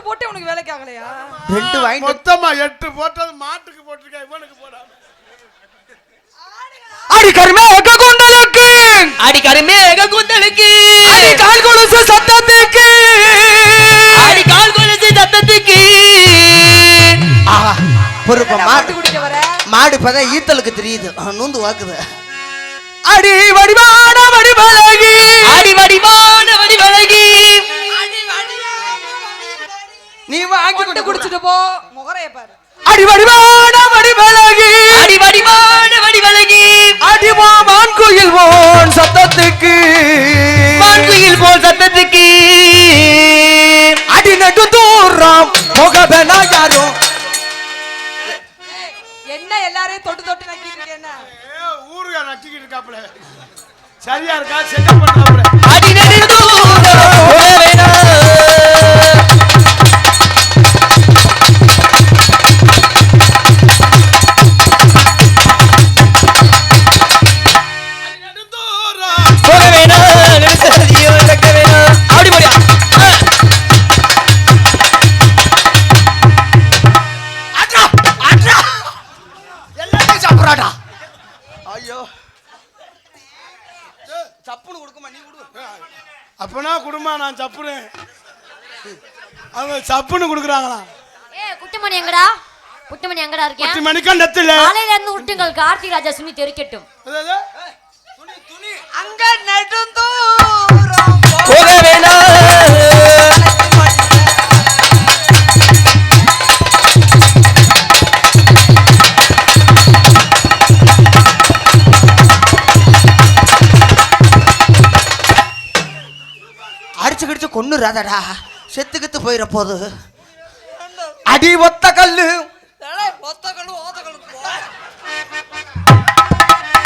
எட்டு போட்டு உனக்கு வேலைக்கு ஆகலையா? ரெண்டு வாங்கிட்டு மொத்தமா எட்டு போட்டது மாட்டுக்கு போட்டிருக்கேன் இவனுக்கு போடாம. அடி குண்டலுக்கு? கால் கொலுசு சத்தத்துக்கு. அடி கால் கொலுசு சத்தத்துக்கு. ஆஹா பொறுப்ப மாட்டு மாடு குடிக்க வர? மாடு இப்பதான் ஈத்தலுக்கு தெரியுது. நூந்து வாக்குது. அடி வடிவான வடிவழகி அடி வடிவான வடிவழகி நீ வாங்கி கொண்டு குடிச்சிட்டு போ. முகரைய பாரு. அடி வடிவான வடிவழகி அடி வடிவான வடிவழகி அடி மாமான் கோயில் போன் சத்தத்துக்கு. மான்குயில் போல் சத்தத்துக்கு. அடி நெடு தூரம் முகபெனா யாரும் என்ன எல்லாரையும் தொட்டு தொட்டு நக்கிட்டு இருக்கேன்னா? ஏ, ஊருகா நக்கிக்கிட்டு இருக்காப்புல. சரியா இருக்கா? செக்கப் பண்றாப்புல அடி அப்பனா குடும்பம் நான் சப்புன்னு அவங்க சப்புன்னு கொடுக்குறாங்களா? ஏ குட்டிமணி எங்கடா? குட்டிமணி எங்கடா இருக்கேன் பத்து மணிக்கண்டத்தில் காலையில இருந்து விட்டுங்கள் கார்த்திக் ராஜா சுமி தெரிக்கட்டும் அங்க நெடுந்தூரம் போக வேணாம். அடிச்சு கிடிச்சு கொன்னுறாதடா. செத்து கித்து போயிட போது அடி ஒத்த கல்லு.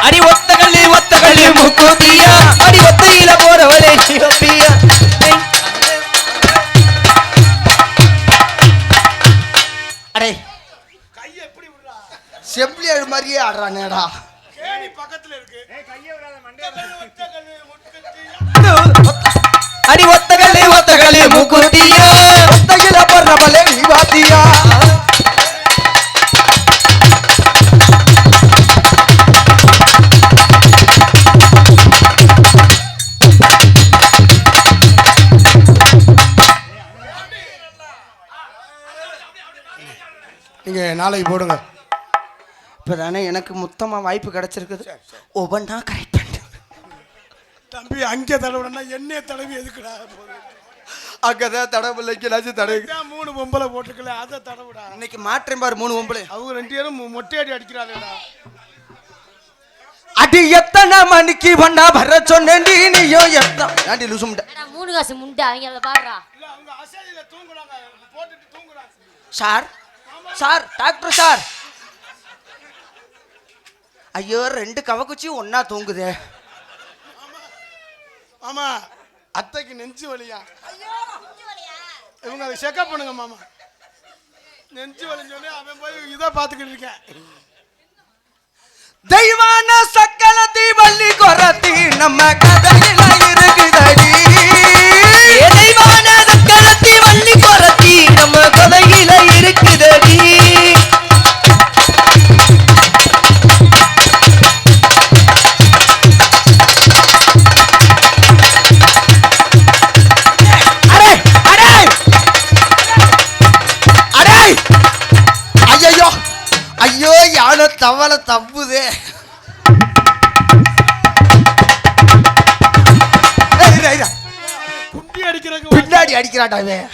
அடி ஒத்த கல்லு ஒத்த கல்லு முக்கூத்தியா அடி ஒத்தையில போறவளே சிவப்பியா அடே. செம்பிளி அழு மாதிரியே ஆடுறானேடா. அடி ஒத்த கல்லு ஒத்த கல்லு முக்கூத்தியா? ஒத்தையில போடுறவளே நீ பாத்தியா நீங்க நாளைக்கு போடுங்க. இப்பதானே எனக்கு மொத்தமா வாய்ப்பு கிடைச்சிருக்குது. ஒவ்வொன்றா கரெக்ட் தம்பி அங்கே தடவுனா என்னைய தடவி எதுக்குடா? அங்கதான் தடவை இதான் மூணு பொம்பளை போட்டுக்கல அதை தடவுடா. இன்னைக்கு மாற்றேன் பாரு மூணு ஒம்பளை அவங்க ரெண்டு பேரும் மொ- மொட்டையடி அடிக்கிறாங்கடா அடி எத்தனை மணிக்கு வந்தா வர சொன்னேன்டி நீயும் எத்தனை ஆண்டி லூசு முட்டை மூணு காசு முண்டை அவங்க அதை பாடுறா. இல்ல அவங்க அசதியில தூங்குறாங்க போட்டுட்டு தூங்குறாங்க. Sir sir doctor sir. ஐயோ ரெண்டு கவக்குச்சி ஒன்னா தூங்குதே. ஆமா அத்தைக்கு நெஞ்சு வலியா? இவங்க அதை செக்அப் பண்ணுங்க மாமா. நெஞ்சு வலின்னு சொல்லி அவன் போய் இதை பார்த்துக்கிட்டு இருக்கேன். தெய்வான சக்கலத்தி வள்ளி கொரத்தி நம்ம கதையில இருக்குதடி. ஏ தெய்வான சக்கரத்தி வள்ளி கொரத்தி நம்ம கதையில இருக்குதடி தவளை தப்புதே பின்னாடி விடு.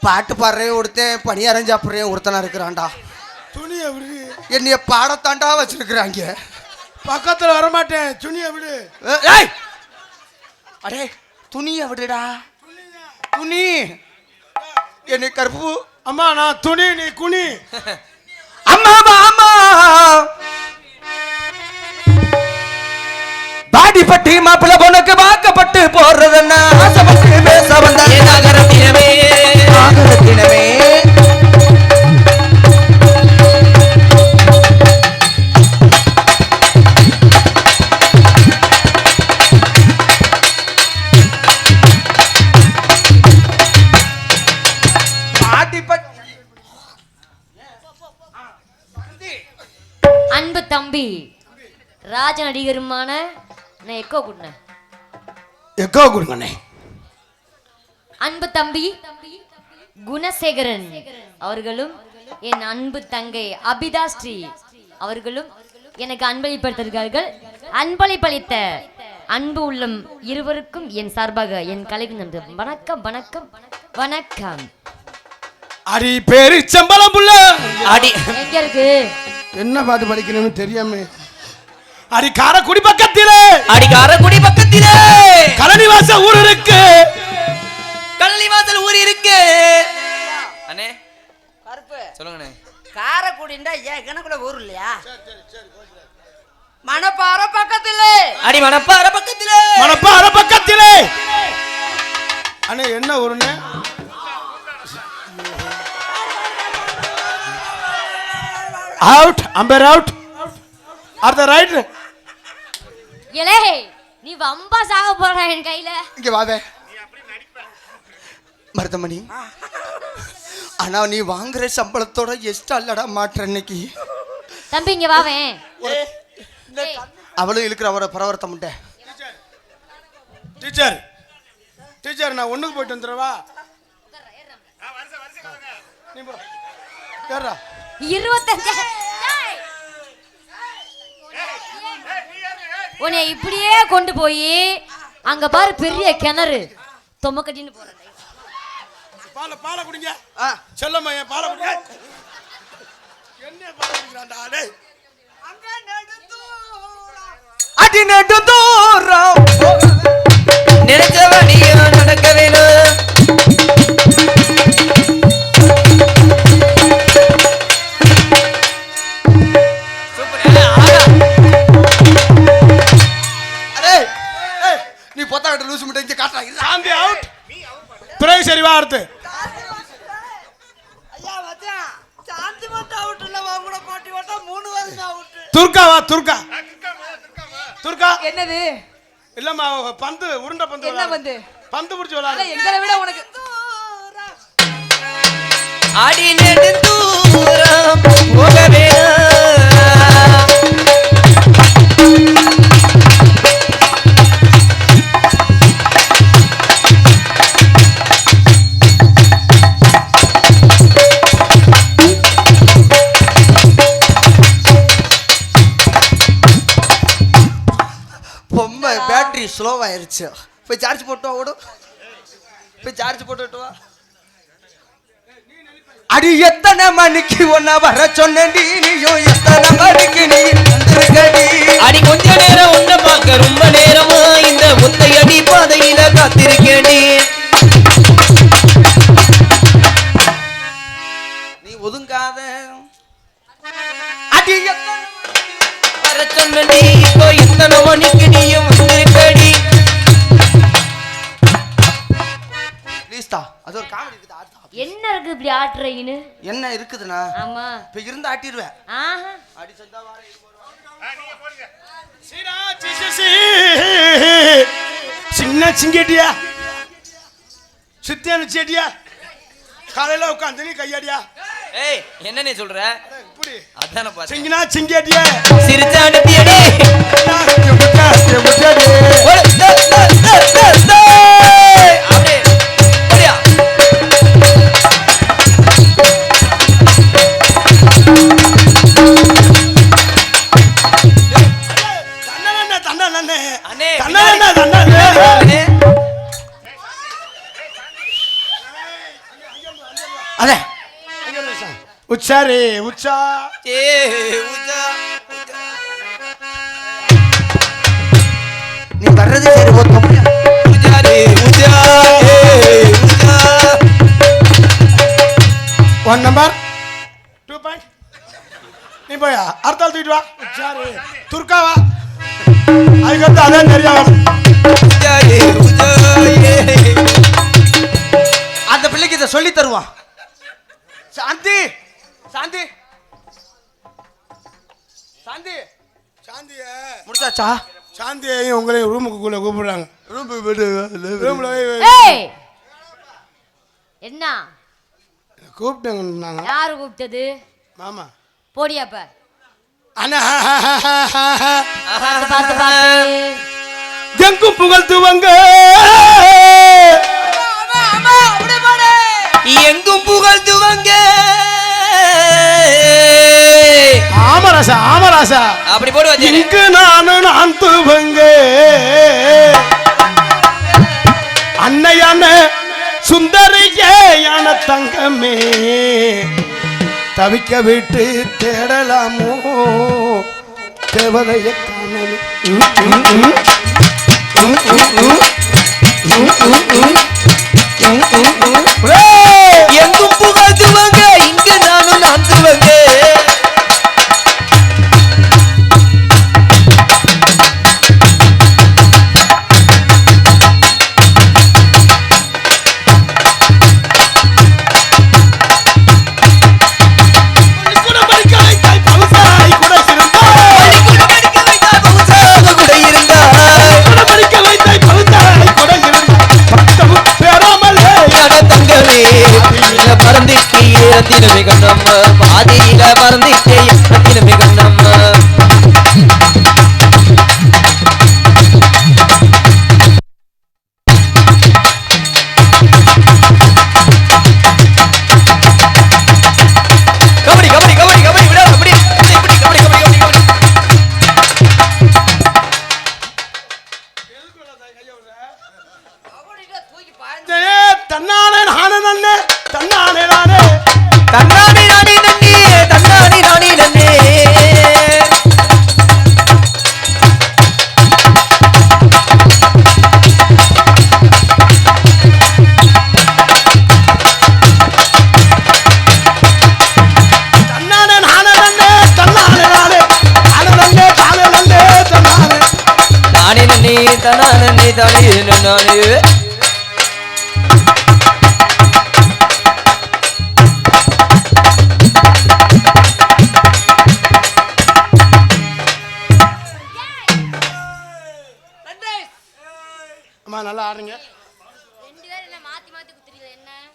பாட்டு பாடுறேன் ஒருத்தன் பணியாரம் சாப்பிட்றேன் ஒருத்தனா இருக்கிறான்டா. துணியை விடு. என்னைய பாடத்தாண்டா வச்சிருக்கிறாங்க. பக்கத்துல வரமாட்டேன். துணியை விடு. ஏ- ஏய்! அடே துணியை விடுடா. துணி. என்னை கருப்பு அம்மா நான் துணி நீ குனி. அம்மா மாமா பாடிப்பட்டி மாப்பிள்ள பொண்ணுக்கு வாக்கப்பட்டு போறதுன்னா ஆசைப்பட்டு பேச வந்த ஏ தம்பி ராஜ நடிகருமான நான் எக்கோ கூட்டினேன் எக்கோ கொடுங்கண்ணே அன்பு தம்பி குணசேகரன் அவர்களும் என் அன்பு தங்கை அபிதா ஸ்ரீ அவர்களும் எனக்கு அன்பளிப்படுத்திருக்கார்கள் அன்பளிப்பளித்த அன்பு உள்ளம் இருவருக்கும் என் சார்பாக என் கலைக்கு நன்றி. வணக்கம் வணக்கம் வணக்கம். அடி பேரு செம்பலம் புள்ள. அடி. எங்க இருக்கு? என்ன பாட்டு படிக்கணும்னு தெரியாம. அடி காரக்குடி பக்கத்திலே அடி காரக்குடி பக்கத்திலே கலனிவாச ஊர் இருக்கு. கள்ளி வாசல் ஊர் இருக்கு. அண்ணே கருப்பு. சொல்லுங்கண்ணே. காரைக்குடிண்டா ஏன் கிணக்குள்ள ஊர் இல்லையா? மணப்பாறை பக்கத்துல. அடி மணப்பாற பக்கத்திலே. மணப்பாற பக்கத்திலே. அண்ணே என்ன ஊருன்னு அவுட் அம்பர் அவுட் ஆர் த ரைட் இலே நீ வம்பா சாக போற என் கையில. இங்க வாவே மருதமணி ஆனா நீ வாங்குற சம்பளத்தோட எஷ்டம் அல்லடா மாற்ற இன்னைக்கு. தம்பி இங்க ஏய், அவளும் இழுக்கிற அவரை பரவரத்த முட்டை டீச்சர் டீச்சர் நான் ஒண்ணுக்கு போயிட்டு வந்துடுவா நீ போ. ஏறா இருபத்தஞ்சு. உன்னை இப்படியே கொண்டு போய் அங்க பாரு பெரிய கிணறு. தொம்ம கட்டின்னு போறேன் பாலை பாலை குடிங்க. ஆ. செல்லம்மா என் பாலை குடிங்க. என்ன பாலை குடிக்கிறான்டா டேய். அடி நெடு தூரம். நினைச்சபடியா நடக்க காட்டுறாங்க. சாந்தி அவுட் பிறகு சரி வா அடுத்து. துர்கா வா துர்கா. துர்கா என்னது? இல்லம்மா பந்து உருண்டை பந்து என்ன. வந்து பந்து? பிடிச்சி ஆனா விளையாடு எங்களை விட உனக்கு அடி நெடுந்தூரம் போக ஸ்லோவாயிருச்சு போய் சார்ஜ் போட்டு வா ஓடும் போய் சார்ஜ் போட்டு வா. அடி எத்தனை மணிக்கு ஒன்ன வர சொன்னடி நீயும் எத்தனை மணிக்கு நீ அடி கொஞ்ச நேரம் உன்னை பார்க்க ரொம்ப நேரமா? இந்த ஒத்தையடி பாதையில காத்திருக்கேடி நீ ஒதுங்காத. அடி எத்தனை வர சொன்னடி இப்போ என்ன இருக்குதுண்ணா? ஆமா. இப்ப இருந்து ஆட்டிடுவேன். அடி. சின்ன சிங்கடியா? சித்தியான செடியா? காலையில உட்காந்து நீ கையடியா? ஏய் என்ன நீ சொல்ற? இப்படி. அதான பாத்து சிங்கினா சிங்கடியா? சிரிச்ச அனுப்பியடி உச்சாரி உச்சா. ஏய், உஜா, நீ வர்றது சரி ஒரு தொப்பையா உஜாரி, உஜா, ஏய், உஜா. ஒன் நம்பர் டூ பாயிண்ட் நீ போயா? அடுத்த ஆள் தூக்கிட்டு வா. உச்சாரி. துர்காவா அதுக்கடுத்து அதே தெரியும். உஜாரி, உஜா, ஏய். அந்த பிள்ளைக்கு இதை சொல்லி தருவான். சாந்தி சாந்தி. சாந்தி. சாந்திய. முடிச்சாச்சா? சாந்தியையும் உங்களையும் ரூமுக்குள்ள கூப்பிடுறாங்க. ரூம்ல ஏய்! என்ன? கூப்பிட்டாங்க யாரு கூப்பிட்டது? மாமா. போடியாப்ப அண்ணா. பார்த்து பார்த்து பார்த்து. எங்கும் புகழ்த்துவங்க? ஆமா எங்கும் ஆமராசா ஆமராசா. அப்படி போடு வச்சேன் இங்கு நானு நான் துவங்க. அன்னையான சுந்தரியே யான தங்கமே தவிக்க விட்டு தேடலாமோ? தேவதைய காணலும் ம், ம், ம். के नाम नाम तुम के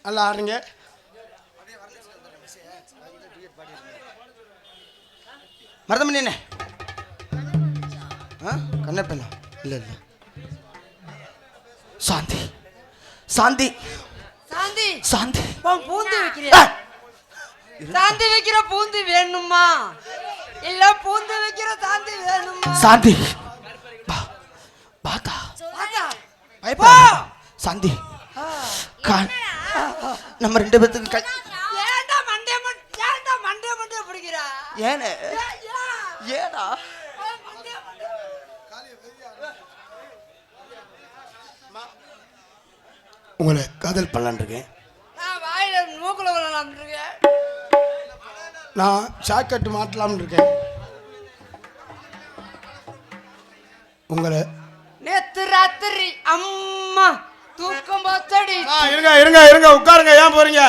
நல்லா ஆடுறீங்க. மருதமணி என்ன ஆ கண்ணப்பண்ணா இல்லை இல்லை. சாந்தி. சாந்தி. சாந்தி. சாந்தி. பூந்து வைக்கிறியா! சாந்தி வைக்கிற பூந்து வேணுமா? இல்ல பூந்து வைக்கிற சாந்தி வேணுமா? சாந்தி. பாத்தா. பாத்தா. சாந்தி. கான் நம்ம ரெண்டு பேத்துக்கு கல் ஏன்டா மண்டே மண்டே ஏன்டா மண்டே மண்டே பிடிக்கிறா? ஏனே? ஏடா? உங்களை காதல் பண்ணலான் இருக்கேன் நான் வாயில மூக்குல விழலாம் இருக்கேன் நான் ஷாக்கெட்டு மாட்டலாம்னு இருக்கேன் உங்களை நேத்து ராத்திரி அம்மா தூக்கம் பத்தடி ஆ இருங்க இருங்க இருங்க உட்காருங்க ஏன் போறீங்க?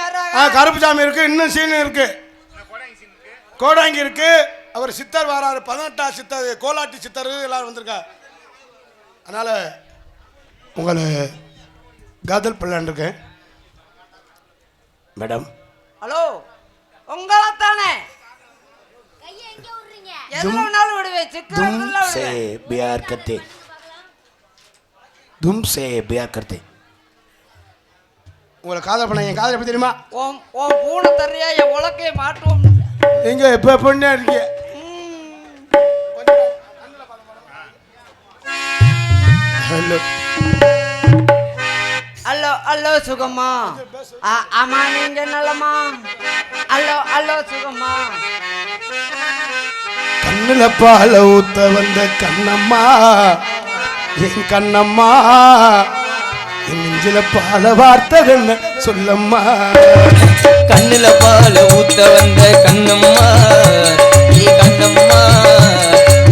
வர்றாங்க கருப்புசாமி இருக்கு இன்னும் சீனு இருக்கு. கோடாங்கி இருக்கு. அவர் சித்தர் வராரு பதினெட்டா சித்தர் கோலாட்டி சித்தர் எல்லாரும் வந்திருக்கா. அதனால உங்களை காதல் பண்ணலான் இருக்கேன். மேடம். ஹலோ உங்களை தானே கையை எங்க விடுறீங்க? எதுல வேணாலும் விடுவேன் तुम தும் சே பியார் கருத்தை? உங்களை காதல் பண்ண என் காதல் எப்படி தெரியுமா? ஓம் ஓம் பூனை தரையா என் உலக்கையை மாட்டுவோம். எங்க இப்ப பொண்ணா இருக்கீங்க ஹலோ. Hello hello சுகம்மா. ஆமா நீங்க நலமா ஹலோ ஹலோ சுகம்மா. கண்ணுல பால ஊத்த வந்த கண்ணம்மா. என் கண்ணம்மா என் நெஞ்சில பால வார்த்தை என்ன சொல்லம்மா. கண்ணுல பால ஊத்த வந்த கண்ணம்மா ஏ கண்ணம்மா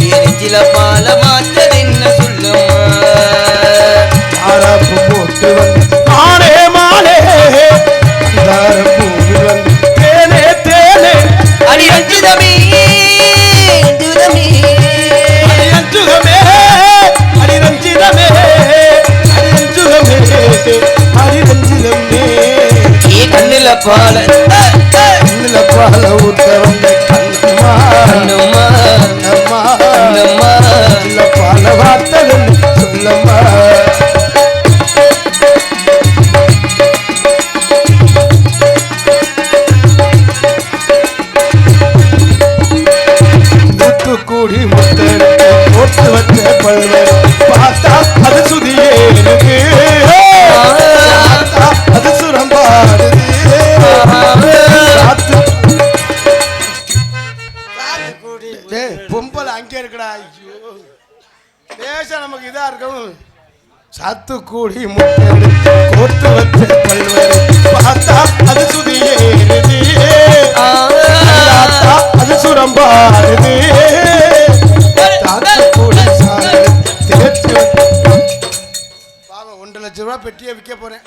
ஏ நெஞ்சில பால மாத்தது என்ன சொல்லும்மா. ஆராப்பு போட்டு வந்து மானே அந்தார பூவில் வந்து தேனே தேனே. அடி பால. பால ஊத்த வந்த பொம்பளை அங்கே இருக்கடா ஐயோ லேசா நமக்கு இதா இருக்கும் சாத்துக்குடி முட்டை கோர்த்து வச்ச பல்வர் பார்த்தா அது பார்த்தா அது தேய்ச்சு பாவம் ஒன்றரை லட்ச ரூபா பெட்டியை விற்க போறேன்.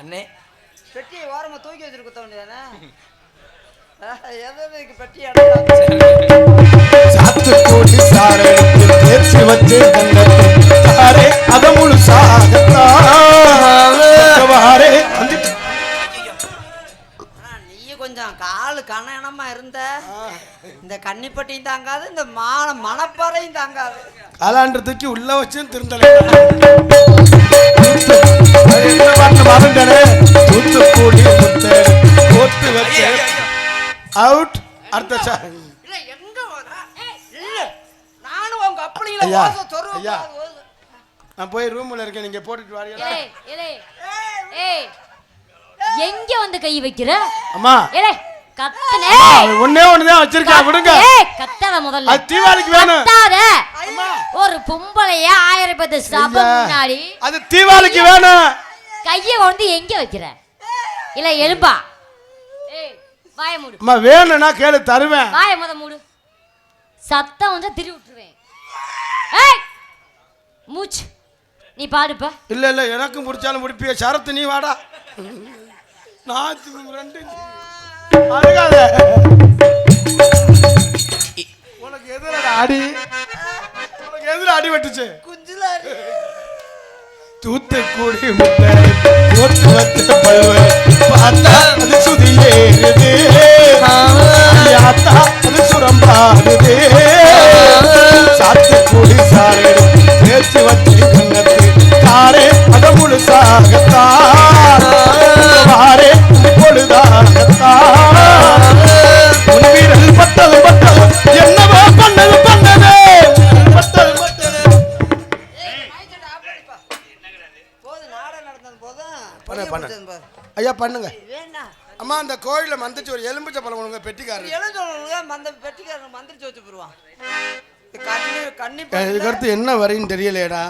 அண்ணே பெட்டியை ஓரமா தூக்கி வச்சுட்டு குத்த வேண்டியதானே எதுக்கு பெட்டி இடம் சாத்துக்குடி சாறு தேய்ச்சி வச்சு தாரே அத முழுசாகத்தாரே நீ கொஞ்சம் காலு கனமா இருந்த. இந்த கன்னிப்பட்டியும் தாங்காது இந்த மான மணப்பாறையும் தாங்காது. காலாண்டத்துக்கு உள்ள வச்சும் திருந்தலை. முத்தை வச்சு. அவுட் அடுத்த ஐயா, ஐயா. நான் போய் ரூம்ல இருக்கேன் நீங்க போட்டுட்டு வாரீங்களா ஏய் ஏலே. ஏய் எங்க வந்து கை வைக்கிற? அம்மா. ஏலே கத்தனே. அவன் ஒண்ணே ஒண்ணுதான் வச்சிருக்கா விடுங்க. ஏய் கத்தாத முதல்ல. அது வேணும். கத்தாத. ஒரு பொம்பளைய ஆயிரம் பத்து சபை ஐயா, முன்னாடி அது தீபாவளிக்கு வேணும். கைய கொண்டு எங்க வைக்கிற? இல்ல ஏய் வாய மூடு. அம்மா வேணும்னா கேளு தருவேன். வாய முத மூடு. சத்தம் வந்து திரி விட்டுருவேன். ஏய் மூச்சு. நீ பாடுப்பா. இல்ல இல்ல எனக்கும் பிடிச்சாலும் முடிப்பிய சரத்து நீ வாடா. நான் ரெண்டு அழுகாத. உனக்கு எதிரடா அடி. உனக்கு எதிர அடி வெட்டுச்சு. குஞ்சுல தூத்துக்குடி முட்டை கோத்து வச்ச பல்வர் பார்த்தா அது சுதியேறுது. யாத்தா அது சுரம்பாடுது சாத்துக்குடி சாரு பேச்சு வச்சு கண்ணத்து காரே அத முழுசாகத்தான். வாரே பொழுதாகத்தான். உன் வீரல் பட்டது பட்டது என்ன ஐயா பண்ணுங்க. அம்மா அந்த கோயில்ல மந்திரிச்சு ஒரு எலும்பிச்சை பழம் கொடுங்க பெட்டிக்காரர். எழுந்தவங்க மந்த பெட்டிக்காரன் மந்திரிச்சு வச்சு போடுவான். கண்ணி கண்ணி இதுக்கு அடுத்து என்ன வரின்னு தெரியலையேடா.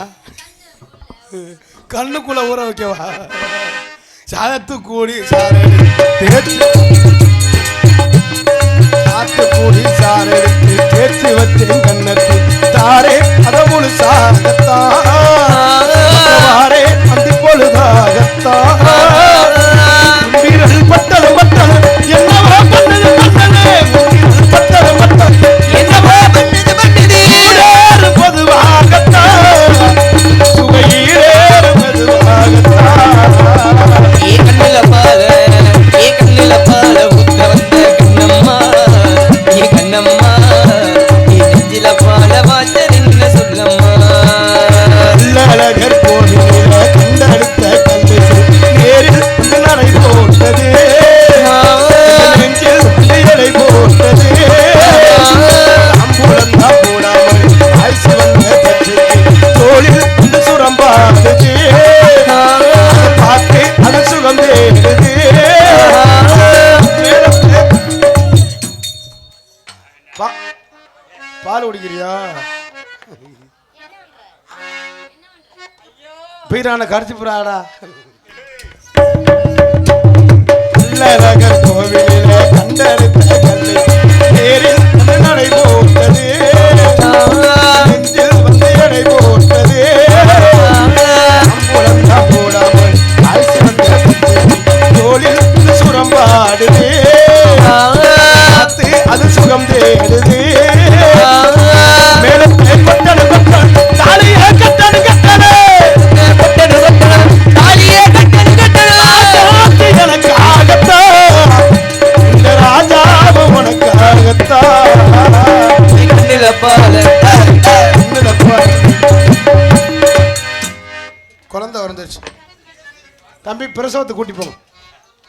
கண்ணுக்குள்ள ஊற வைக்கவா? சாதத்து கூடி சாத்து கூடி சாறு எடுத்து தேய்ச்சி வச்சு கண்ணத்து. தாரே அத முழுசாகத்தான் வாரே அந்த பொழுதாகத்தான் உன்வீரல் பட்டது பட்டது பீரான கடிச்சு புறாடா. நல்லழகர் கண்டெடுத்த கல்லை நடை போட்டது. நெஞ்சில் வந்து எடை போட்டது போடாமல் வந்த தோளில் அது சுகம் தேடுது. குழந்தை வந்துருச்சு தம்பி பிரசவத்தை கூட்டி போங்க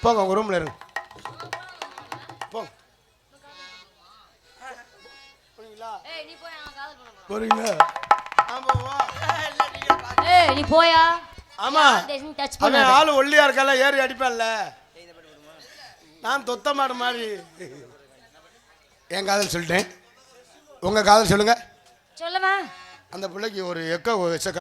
போங்க உங்கள் ரூமில் இருங்க. போறீங்களா. ஏய் நீ போயா? ஆமா. டச் அவன் ஆளு ஒல்லியா இருக்கல ஏறி அடிப்பான்ல. நான் தொத்த மாடு மாதிரி. என் காதல் சொல்லிட்டேன். உங்க காதல் சொல்லுங்க. சொல்லுமா அந்த பிள்ளைக்கு ஒரு எக்கோ